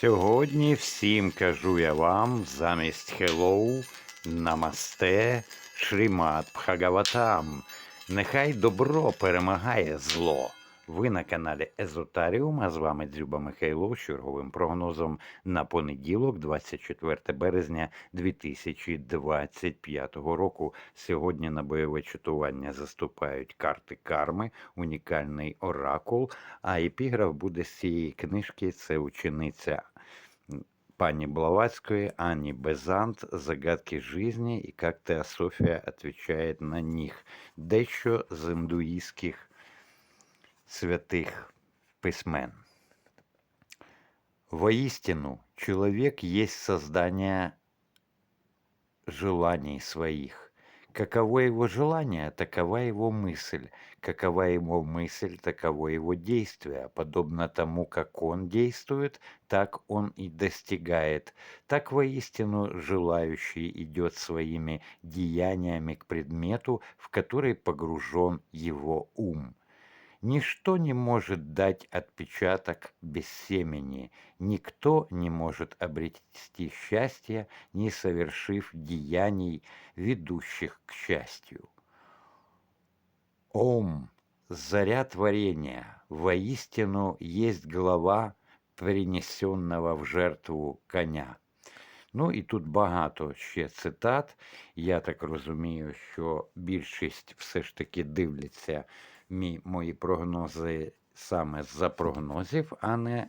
Сьогодні всім кажу я вам замість хелоу намасте, шрімат Пхагаватам. Нехай добро перемагає зло. Ви на каналі Езотаріум, а з вами Дзюба Михайло з черговим прогнозом на понеділок, 24 березня 2025 року. Сьогодні на бойове читування заступають карти карми, унікальний оракул. А епіграф буде з цієї книжки. Це учениця пани Блаватской, Анни Безант, «Загадки жизни» и как Теософия отвечает на них. Дещо з індуїзьких святых письмен. Воистину, человек есть создание желаний своих. Каково его желание, такова его мысль. Какова его мысль, таково его действие. Подобно тому, как он действует, так он и достигает. Так воистину желающий идет своими деяниями к предмету, в который погружен его ум. Ничто не может дать отпечаток без семени, никто не может обрести счастье, не совершив деяний, ведущих к счастью. Ом, заря творения, воистину есть голова принесенного в жертву коня. Ну і тут багато ще цитат. Я так розумію, що більшість все ж таки дивляться мі, мої прогнози саме з-за прогнозів, а не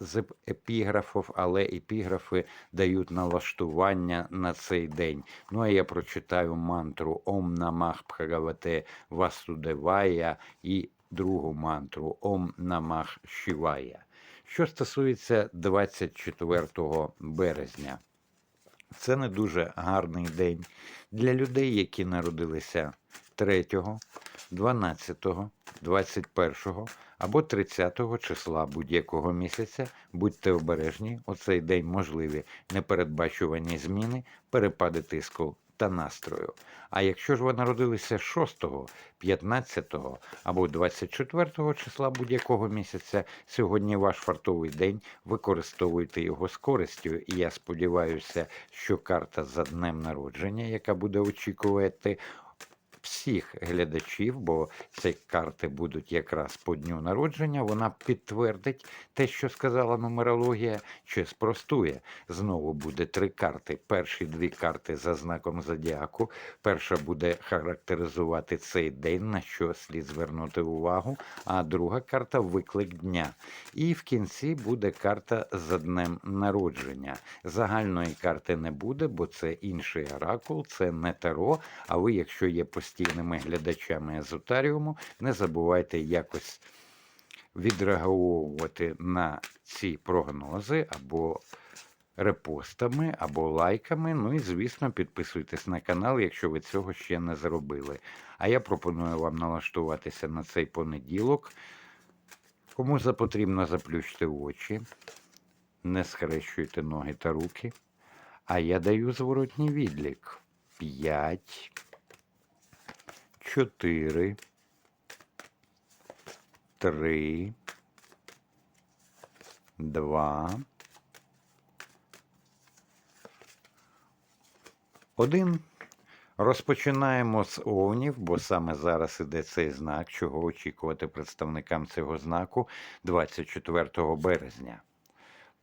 з епіграфів, але епіграфи дають налаштування на цей день. Ну а я прочитаю мантру Ом Намах Бхагавате Васудевая і другу мантру Ом Намах Шивая. Що стосується 24 березня, це не дуже гарний день для людей, які народилися 3, 12, 21 або 30 числа будь-якого місяця. Будьте обережні, у цей день можливі непередбачувані зміни, перепади тиску та настрою. А якщо ж ви народилися 6, 15 або 24 числа будь-якого місяця, сьогодні ваш фартовий день, використовуйте його з користю. І я сподіваюся, що карта за днем народження, яка буде очікувати всіх глядачів, бо ці карти будуть якраз по дню народження, вона підтвердить те, що сказала нумерологія, чи спростує. Знову буде три карти. Перші дві карти за знаком зодіаку. Перша буде характеризувати цей день, на що слід звернути увагу, а друга карта виклик дня. І в кінці буде карта за днем народження. Загальної карти не буде, бо це інший оракул, це не таро. А ви, якщо є постійними глядачами езотаріуму, не забувайте якось відреагувати на ці прогнози або репостами, або лайками. Ну і, звісно, підписуйтесь на канал, якщо ви цього ще не зробили. А я пропоную вам налаштуватися на цей понеділок. Кому запотрібно заплющити очі, не схрещуйте ноги та руки. А я даю зворотній відлік. П'ять, чотири, три, два, один. Розпочинаємо з овнів, бо саме зараз іде цей знак, чого очікувати представникам цього знаку 24 березня.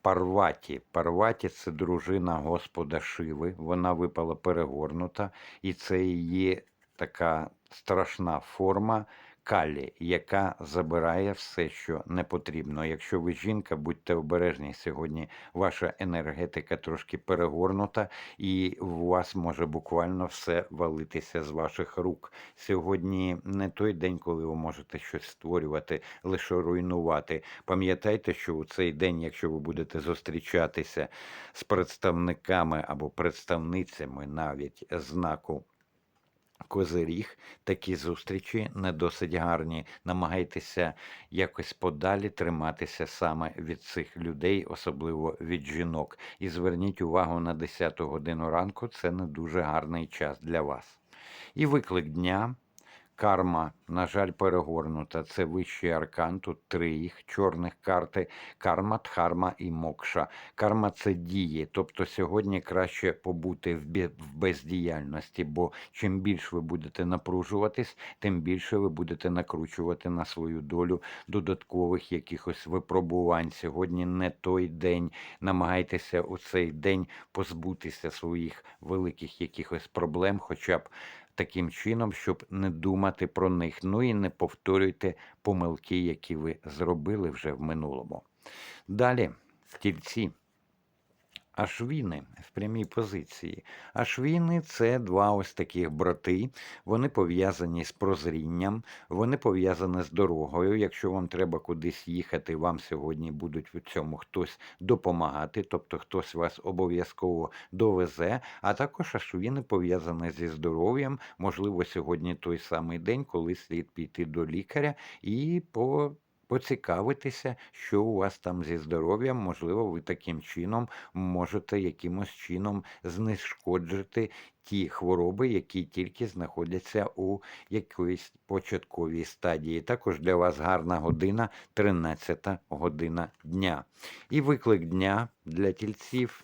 Парваті. Парваті це дружина Господа Шиви. Вона випала перегорнута, і це її така страшна форма калі, яка забирає все, що не потрібно. Якщо ви жінка, будьте обережні сьогодні. Ваша енергетика трошки перегорнута, і у вас може буквально все валитися з ваших рук. Сьогодні не той день, коли ви можете щось створювати, лише руйнувати. Пам'ятайте, що у цей день, якщо ви будете зустрічатися з представниками або представницями навіть знаку. Козиріг, такі зустрічі не досить гарні. Намагайтеся якось подалі триматися саме від цих людей, особливо від жінок. І зверніть увагу на 10 годину ранку, це не дуже гарний час для вас. І виклик дня. Карма, на жаль, перегорнута. Це вищий аркан, тут три їх чорних карти. Карма, дхарма і мокша. Карма це дії. Тобто сьогодні краще побути в бездіяльності, бо чим більше ви будете напружуватись, тим більше ви будете накручувати на свою долю додаткових якихось випробувань. Сьогодні не той день. Намагайтеся у цей день позбутися своїх великих якихось проблем, хоча б таким чином, щоб не думати про них. Ну і не повторюйте помилки, які ви зробили вже в минулому. Далі, тільці. Ашвіни в прямій позиції. Ашвіни це два ось таких брати. Вони пов'язані з прозрінням, вони пов'язані з дорогою. Якщо вам треба кудись їхати, вам сьогодні будуть в цьому хтось допомагати, тобто хтось вас обов'язково довезе. А також ашвіни пов'язані зі здоров'ям. Можливо, сьогодні той самий день, коли слід піти до лікаря і по. Поцікавитися, що у вас там зі здоров'ям, можливо, ви таким чином можете якимось чином знешкоджити ті хвороби, які тільки знаходяться у якоїсь початковій стадії. Також для вас гарна година, 13 година дня. І виклик дня для тільців.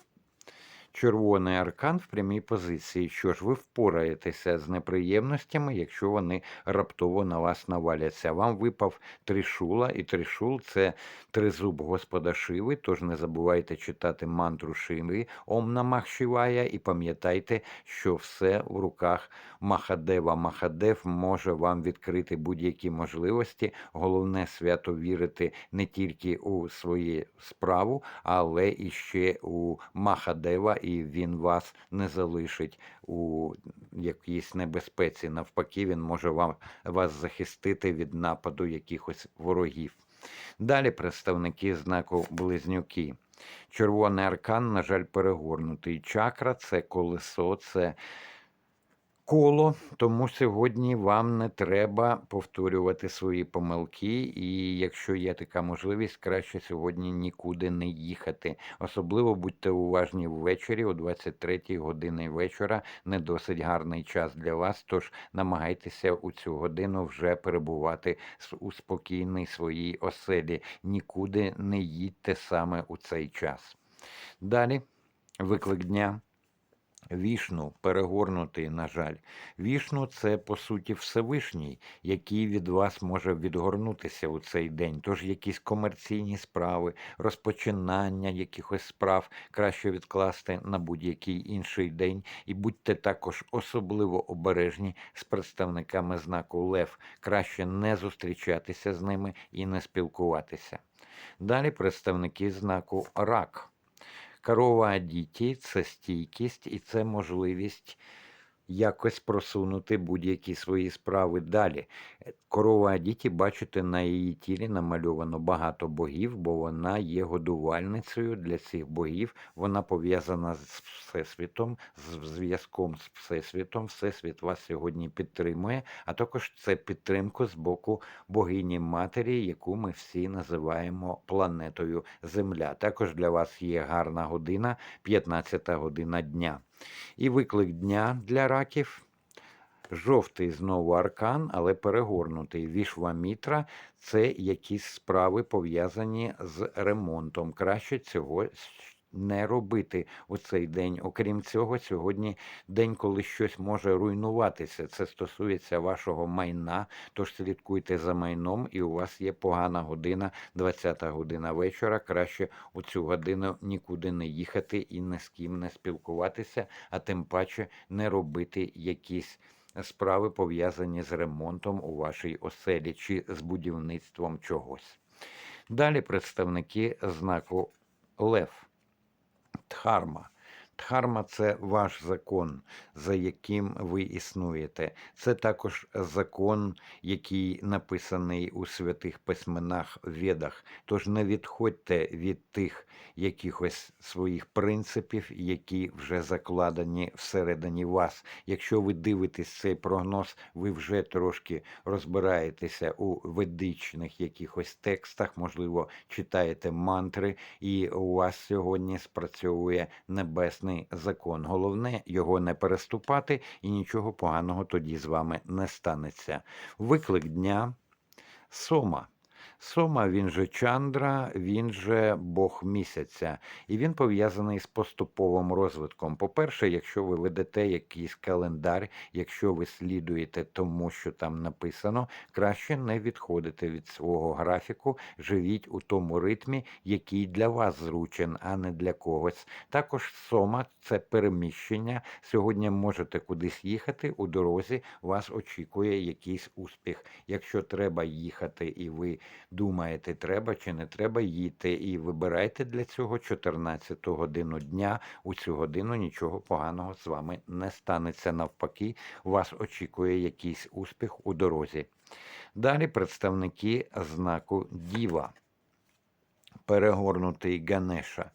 Червоний аркан в прямій позиції. Що ж, ви впораєтеся з неприємностями, якщо вони раптово на вас наваляться. Вам випав тришула, і тришул це тризуб Господа Шиви, тож не забувайте читати мантру Шиви Ом Намах Шивая, і пам'ятайте, що все в руках Махадева. Махадев може вам відкрити будь-які можливості. Головне свято вірити не тільки у свою справу, але і ще у Махадева, і він вас не залишить у якійсь небезпеці. Навпаки, він може вам вас захистити від нападу якихось ворогів. Далі представники знаку Близнюки. Червоний аркан, на жаль, перегорнутий. Чакра це колесо, це коло, тому сьогодні вам не треба повторювати свої помилки, і якщо є така можливість, краще сьогодні нікуди не їхати. Особливо будьте уважні ввечері, о 23-й годині вечора. Не досить гарний час для вас. Тож намагайтеся у цю годину вже перебувати у спокійній своїй оселі. Нікуди не їдьте саме у цей час. Далі виклик дня. Вішну перегорнутий, на жаль. Вішну це по суті Всевишній, який від вас може відгорнутися у цей день. Тож якісь комерційні справи, розпочинання якихось справ краще відкласти на будь-який інший день. І будьте також особливо обережні з представниками знаку Лев. Краще не зустрічатися з ними і не спілкуватися. Далі представники знаку Рак. Корова діті це стійкість і це можливість якось просунути будь-які свої справи далі. Корова Адіті, бачите, на її тілі намальовано багато богів, бо вона є годувальницею для цих богів. Вона пов'язана з Всесвітом, з зв'язком з Всесвітом. Всесвіт вас сьогодні підтримує, а також це підтримку з боку богині матері, яку ми всі називаємо планетою Земля. Також для вас є гарна година, 15 година дня. І виклик дня для раків. Жовтий знову аркан, але перегорнутий. Вішвамітра це якісь справи пов'язані з ремонтом. Краще цього не робити у цей день. Окрім цього, сьогодні день, коли щось може руйнуватися. Це стосується вашого майна. Тож слідкуйте за майном, і у вас є погана година, 20 година вечора. Краще у цю годину нікуди не їхати і ні з ким не спілкуватися, а тим паче не робити якісь справи пов'язані з ремонтом у вашій оселі чи з будівництвом чогось. Далі представники знаку Лев. Дхарма. Дхарма це ваш закон, за яким ви існуєте. Це також закон, який написаний у святих письменах Ведах. Тож не відходьте від тих якихось своїх принципів, які вже закладені всередині вас. Якщо ви дивитесь цей прогноз, ви вже трошки розбираєтеся у ведичних якихось текстах, можливо, читаєте мантри, і у вас сьогодні спрацьовує небесний прекрасний закон. Головне його не переступати, і нічого поганого тоді з вами не станеться. Виклик дня Сома. Сома, він же Чандра, він же Бог місяця, і він пов'язаний з поступовим розвитком. По-перше, якщо ви ведете якийсь календар, якщо ви слідуєте тому, що там написано, краще не відходити від свого графіку, живіть у тому ритмі, який для вас зручен, а не для когось. Також сома це переміщення. Сьогодні можете кудись їхати у дорозі, вас очікує якийсь успіх. Якщо треба їхати і ви думаєте, треба чи не треба їти, і вибирайте для цього 14 годину дня. У цю годину нічого поганого з вами не станеться. Навпаки, вас очікує якийсь успіх у дорозі. Далі представники знаку Діва. Перегорнутий Ганеша.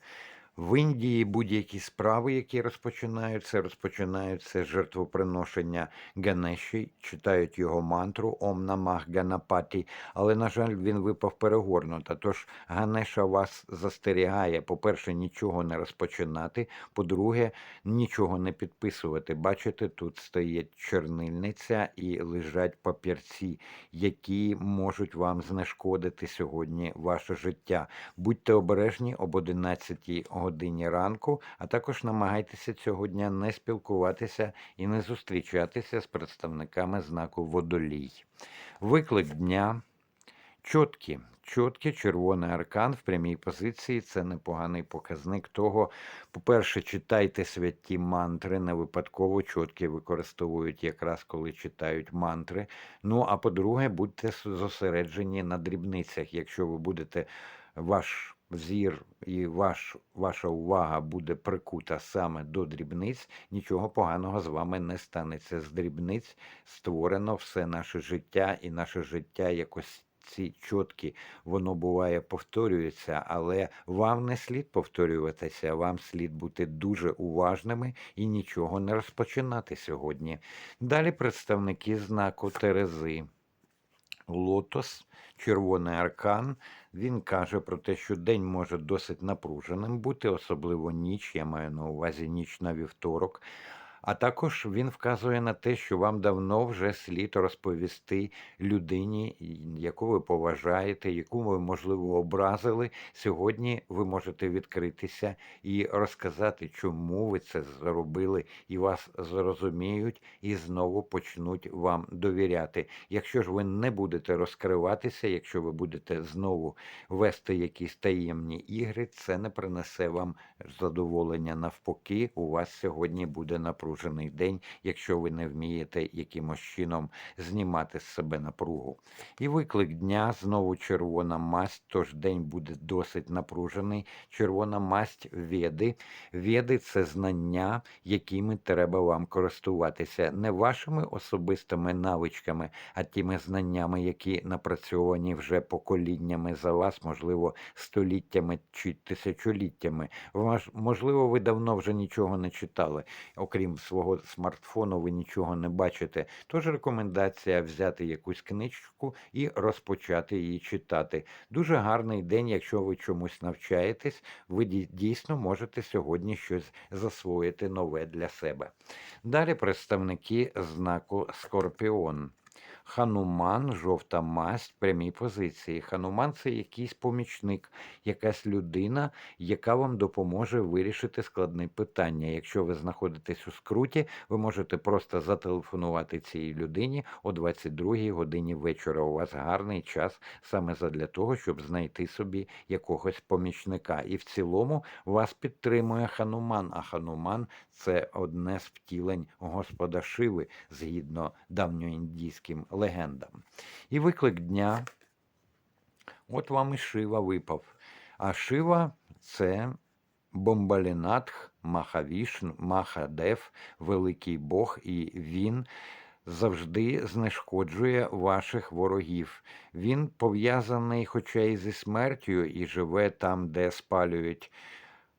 В Індії будь-які справи, які розпочинаються, розпочинаються з жертвоприношення Ганеші, читають його мантру Ом Намах Ганапаті, але, на жаль, він випав перегорнута. Тож Ганеша вас застерігає, по-перше, нічого не розпочинати, по-друге, нічого не підписувати. Бачите, тут стоїть чорнильниця і лежать папірці, які можуть вам знешкодити сьогодні ваше життя. Будьте обережні об 11 годині ранку, а також намагайтеся цього дня не спілкуватися і не зустрічатися з представниками знаку водолій. Виклик дня. Чоткі, чоткі, червоний аркан в прямій позиції це непоганий показник того. По-перше, читайте святі мантри, не випадково чоткі використовують якраз коли читають мантри. Ну а по-друге, будьте зосереджені на дрібницях. Якщо ви будете ваш зір і ваш, ваша увага буде прикута саме до дрібниць, нічого поганого з вами не станеться. З дрібниць створено все наше життя, і наше життя якось. Ці чотки, воно буває повторюється, але вам не слід повторюватися, вам слід бути дуже уважними і нічого не розпочинати сьогодні. Далі представники знаку Терези. Лотос, червоний аркан. Він каже про те, що день може досить напруженим бути, особливо ніч, я маю на увазі ніч на вівторок. А також він вказує на те, що вам давно вже слід розповісти людині, яку ви поважаєте, яку ви, можливо, образили. Сьогодні ви можете відкритися і розказати, чому ви це зробили, і вас зрозуміють, і знову почнуть вам довіряти. Якщо ж ви не будете розкриватися, якщо ви будете знову вести якісь таємні ігри, це не принесе вам задоволення. Навпаки, у вас сьогодні буде напруження напружений день, якщо ви не вмієте якимось чином знімати з себе напругу. І виклик дня знову червона масть, тож день буде досить напружений. Червона масть веди. Веди це знання, якими треба вам користуватися, не вашими особистими навичками, а тими знаннями, які напрацьовані вже поколіннями за вас, можливо, століттями чи тисячоліттями. Можливо, ви давно вже нічого не читали, окрім свого смартфону ви нічого не бачите. Тож рекомендація взяти якусь книжку і розпочати її читати. Дуже гарний день, якщо ви чомусь навчаєтесь, ви дійсно можете сьогодні щось засвоїти нове для себе. Далі представники знаку Скорпіон. Хануман, жовта масть, прямій позиції. Хануман це якийсь помічник, якась людина, яка вам допоможе вирішити складне питання. Якщо ви знаходитесь у скруті, ви можете просто зателефонувати цій людині о 22 годині вечора. У вас гарний час саме задля того, щоб знайти собі якогось помічника. І в цілому вас підтримує хануман. А хануман це одне з втілень Господа Шиви згідно давньоіндійським легендам. І виклик дня. От вам і Шива випав. А Шива це Бомбалінатх, Махавішн, Махадев, великий Бог, і він завжди знешкоджує ваших ворогів. Він пов'язаний, хоча і зі смертю, і живе там, де спалюють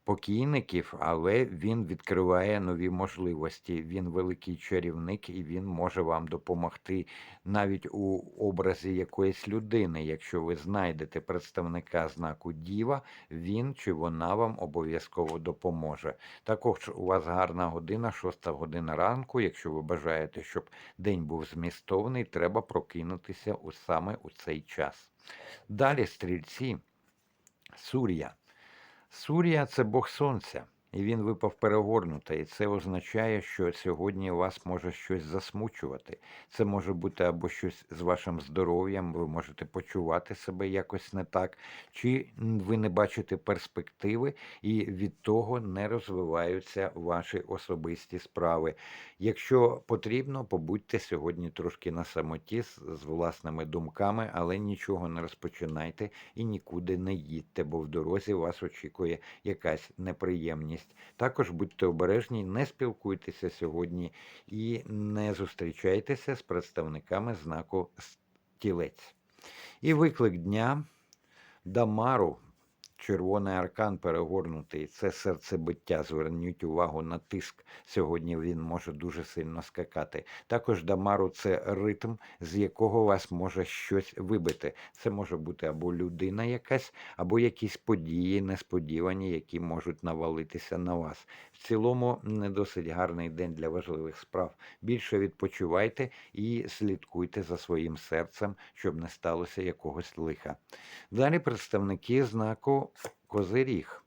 покійників, але він відкриває нові можливості. Він великий чарівник і він може вам допомогти навіть у образі якоїсь людини. Якщо ви знайдете представника знаку Діва, він чи вона вам обов'язково допоможе. Також у вас гарна година, шоста година ранку. Якщо ви бажаєте, щоб день був змістовний, треба прокинутися саме у цей час. Далі стрільці, Сур'я. Сур'я це Бог Сонця, і він випав перегорнуто, і це означає, що сьогодні вас може щось засмучувати. Це може бути або щось з вашим здоров'ям, ви можете почувати себе якось не так, чи ви не бачите перспективи, і від того не розвиваються ваші особисті справи. Якщо потрібно, побудьте сьогодні трошки на самоті з, з власними думками, але нічого не розпочинайте і нікуди не їдьте, бо в дорозі вас очікує якась неприємність. Також будьте обережні, не спілкуйтеся сьогодні і не зустрічайтеся з представниками знаку Тілець. І виклик дня Дамару. Червоний аркан перегорнутий, це серцебиття. Зверніть увагу на тиск. Сьогодні він може дуже сильно скакати. Також Дамару це ритм, з якого вас може щось вибити. Це може бути або людина якась, або якісь події несподівані, які можуть навалитися на вас. В цілому не досить гарний день для важливих справ. Більше відпочивайте і слідкуйте за своїм серцем, щоб не сталося якогось лиха. Далі представники знаку Козиріг.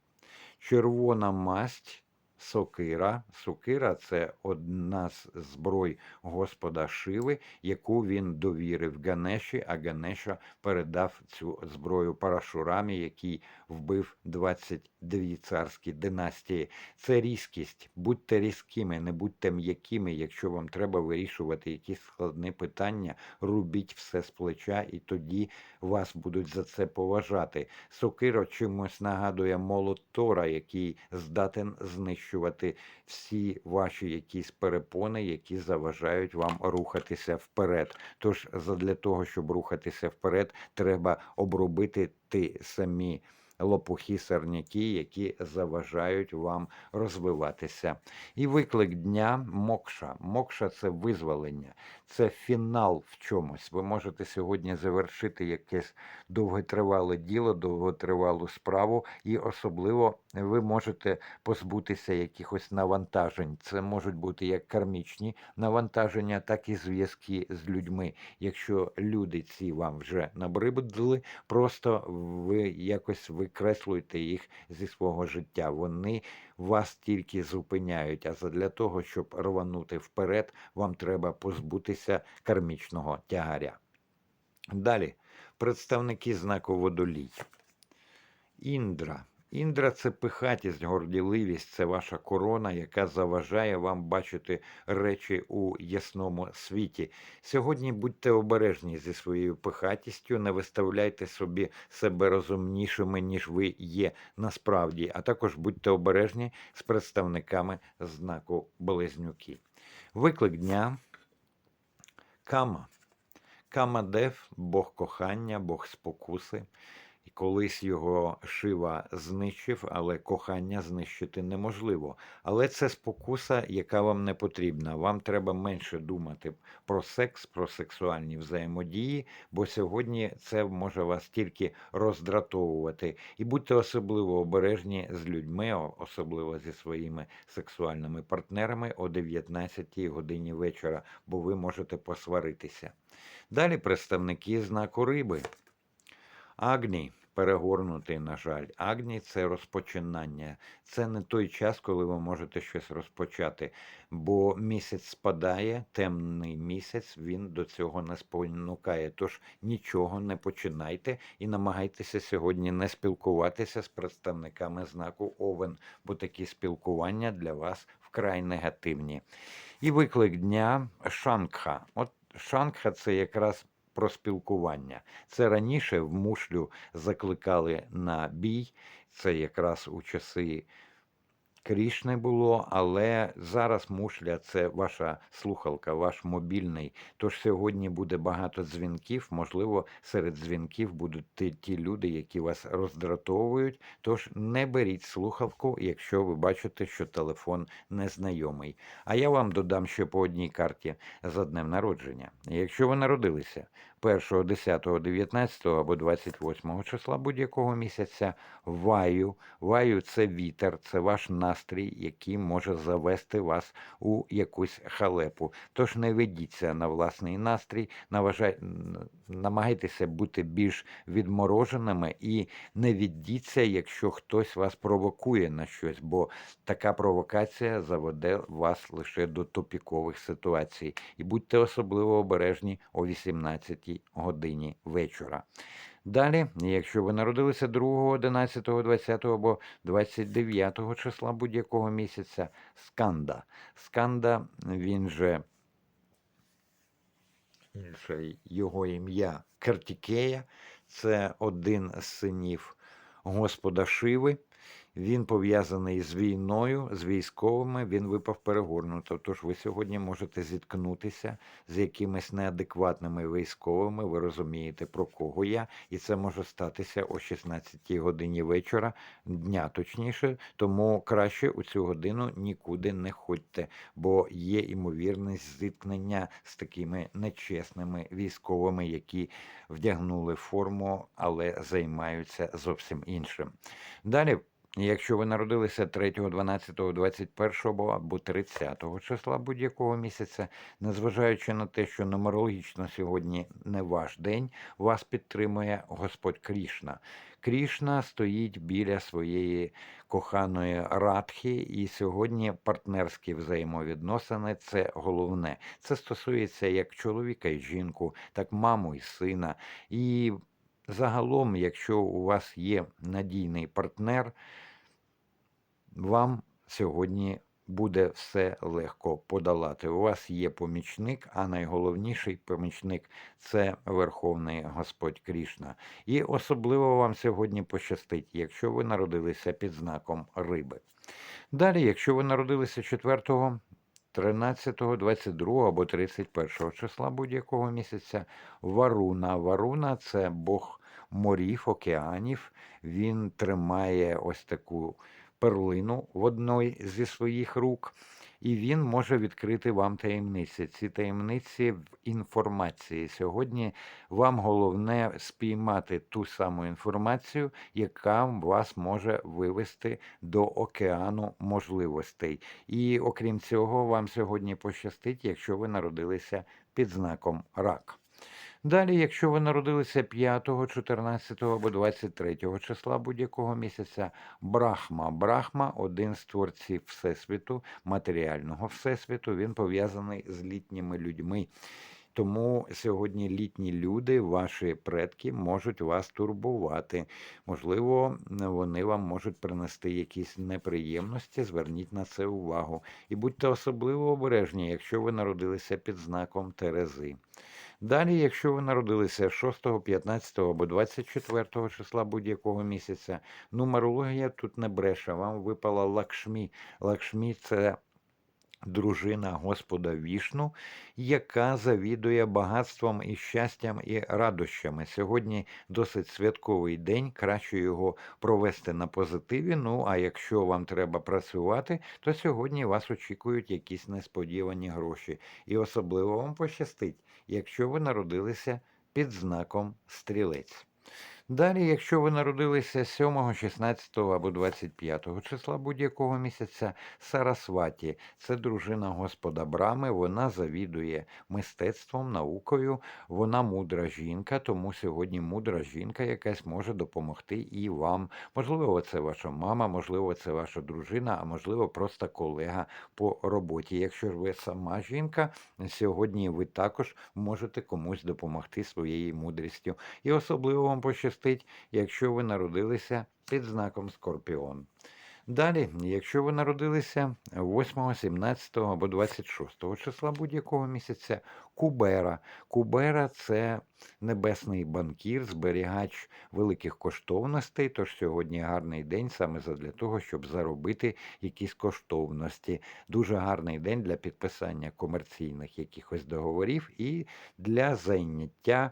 Червона масть, сокира. Сокира це одна з зброй Господа Шиви, яку він довірив Ганеші, а Ганеша передав цю зброю Парашурамі, який вбив 22 царські династії. Це різкість. Будьте різкими, не будьте м'якими. Якщо вам треба вирішувати якісь складні питання, рубіть все з плеча, і тоді вас будуть за це поважати. Сокиро чимось нагадує молот Тора, який здатен знищувати всі ваші якісь перепони, які заважають вам рухатися вперед. Тож задля того, щоб рухатися вперед, треба обробити ті самі лопухи сорняки, які заважають вам розвиватися. І виклик дня мокша. Мокша це визволення, це фінал в чомусь. Ви можете сьогодні завершити якесь довготривале діло, довготривалу справу, і особливо ви можете позбутися якихось навантажень. Це можуть бути як кармічні навантаження, так і зв'язки з людьми. Якщо люди ці вам вже набридли, просто ви якось викреслюєте їх зі свого життя. Вони вас тільки зупиняють. А задля того, щоб рванути вперед, вам треба позбутися кармічного тягаря. Далі представники знаку водолій. Індра. Індра це пихатість, горділивість, це ваша корона, яка заважає вам бачити речі у ясному світі. Сьогодні будьте обережні зі своєю пихатістю, не виставляйте собі себе розумнішими, ніж ви є насправді, а також будьте обережні з представниками знаку Близнюки. Виклик дня Кама. Камадев, Бог кохання, Бог спокуси. Колись його Шива знищив, але кохання знищити неможливо. Але це спокуса, яка вам не потрібна. Вам треба менше думати про секс, про сексуальні взаємодії, бо сьогодні це може вас тільки роздратовувати. І будьте особливо обережні з людьми, особливо зі своїми сексуальними партнерами о 19 годині вечора, бо ви можете посваритися. Далі представники знаку риби. Агні перегорнутий, на жаль. Агні це розпочинання. Це не той час, коли ви можете щось розпочати. Бо місяць спадає, темний місяць, він до цього не спонукає. Тож нічого не починайте і намагайтеся сьогодні не спілкуватися з представниками знаку Овен, бо такі спілкування для вас вкрай негативні. І виклик дня Шангха. От Шангха це якраз про спілкування. Це раніше в мушлю закликали на бій, це якраз у часи Крішни було, але зараз мушля це ваша слухалка, ваш мобільний. Тож сьогодні буде багато дзвінків. Можливо, серед дзвінків будуть ті, ті люди, які вас роздратовують. Тож не беріть слухавку, якщо ви бачите, що телефон незнайомий. А я вам додам ще по одній карті за днем народження. Якщо ви народилися 1, 10, 19 або 28 числа будь-якого місяця, ваю, ваю це вітер, це ваш настрій, який може завести вас у якусь халепу. Тож не ведіться на власний настрій, наважай, намагайтеся бути більш відмороженими і не віддіться, якщо хтось вас провокує на щось, бо така провокація заведе вас лише до тупікових ситуацій. І будьте особливо обережні о 18 годині вечора. Далі, якщо ви народилися 2, 11, 20 або 29 числа будь-якого місяця, сканда. Сканда, він же інше його ім'я Картікея, це один з синів Господа Шиви. Він пов'язаний з війною, з військовими, він випав перегорнуто. Тож ви сьогодні можете зіткнутися з якимись неадекватними військовими. Ви розумієте, про кого я, і це може статися о 16 годині вечора, дня точніше. Тому краще у цю годину нікуди не ходьте, бо є імовірність зіткнення з такими нечесними військовими, які вдягнули форму, але займаються зовсім іншим. Далі. Якщо ви народилися 3, 12, 21 або 30 числа будь-якого місяця, незважаючи на те, що нумерологічно сьогодні не ваш день, вас підтримує Господь Крішна. Крішна стоїть біля своєї коханої Радхи, і сьогодні партнерські взаємовідносини це головне. Це стосується як чоловіка і жінку, так маму і сина. І загалом, якщо у вас є надійний партнер, вам сьогодні буде все легко подолати. У вас є помічник, а найголовніший помічник це Верховний Господь Крішна. І особливо вам сьогодні пощастить, якщо ви народилися під знаком риби. Далі, якщо ви народилися 4, 13, 22 або 31 числа будь-якого місяця, Варуна. Варуна це Бог морів, океанів. Він тримає ось таку перлину в одной зі своїх рук, і він може відкрити вам таємниці. Ці таємниці в інформації. Сьогодні вам головне спіймати ту саму інформацію, яка вас може вивести до океану можливостей. І окрім цього, вам сьогодні пощастить, якщо ви народилися під знаком рак. Далі, якщо ви народилися 5, 14 або 23 числа будь-якого місяця, Брахма. Брахма один з творців Всесвіту, матеріального Всесвіту, він пов'язаний з літніми людьми. Тому сьогодні літні люди, ваші предки, можуть вас турбувати. Можливо, вони вам можуть принести якісь неприємності. Зверніть на це увагу. І будьте особливо обережні, якщо ви народилися під знаком Терези. Далі, якщо ви народилися 6, 15 або 24 числа будь-якого місяця, нумерологія тут не бреше, вам випала Лакшмі. Лакшмі це дружина Господа Вішну, яка завідує багатством і щастям і радощами. Сьогодні досить святковий день, краще його провести на позитиві. Ну а якщо вам треба працювати, то сьогодні вас очікують якісь несподівані гроші. І особливо вам пощастить, якщо ви народилися під знаком стрілець. Далі, якщо ви народилися 7, 16 або 25 числа будь-якого місяця, Сарасваті це дружина Господа Брами, вона завідує мистецтвом, наукою, вона мудра жінка, тому сьогодні мудра жінка якась може допомогти і вам. Можливо, це ваша мама, можливо, це ваша дружина, а можливо, просто колега по роботі. Якщо ж ви сама жінка, сьогодні ви також можете комусь допомогти своєю мудрістю. І особливо вам пощастить, якщо ви народилися під знаком Скорпіон. Далі, якщо ви народилися 8, 17 або 26 числа будь-якого місяця, Кубера. Кубера це небесний банкір, зберігач великих коштовностей. Тож сьогодні гарний день саме задля того, щоб заробити якісь коштовності. Дуже гарний день для підписання комерційних якихось договорів і для зайняття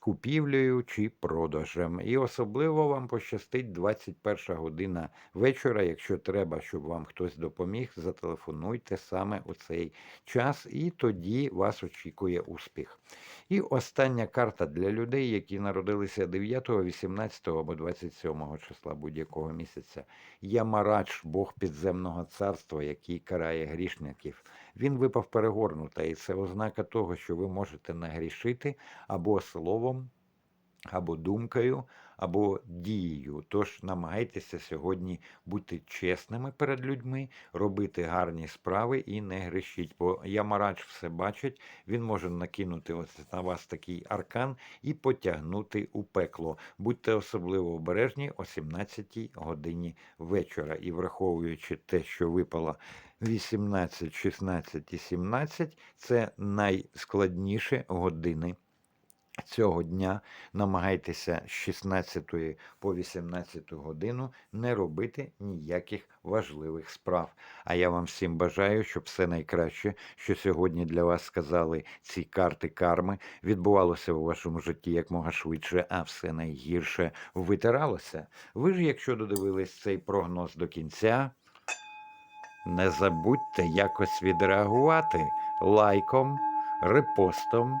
купівлею чи продажем. І особливо вам пощастить 21 година вечора. Якщо треба, щоб вам хтось допоміг, зателефонуйте саме у цей час, і тоді вас очікує успіх. І остання карта для людей, які народилися 9, 18 або 27 числа будь-якого місяця. Ямарадж, Бог підземного царства, який карає грішників. Він випав перегорнута, і це ознака того, що ви можете нагрішити або словом, або думкою, або дією. Тож намагайтеся сьогодні бути чесними перед людьми, робити гарні справи і не грішіть. Бо Ямарадж все бачить, він може накинути на вас такий аркан і потягнути у пекло. Будьте особливо обережні о 17 годині вечора. І враховуючи те, що випало 18, 16 і 17 це найскладніші години цього дня. Намагайтеся з 16 по 18 годину не робити ніяких важливих справ. А я вам всім бажаю, щоб все найкраще, що сьогодні для вас сказали ці карти карми, відбувалося у вашому житті якмога швидше, а все найгірше витиралося. Ви ж, якщо додивились цей прогноз до кінця. Не забудьте якось відреагувати лайком, репостом,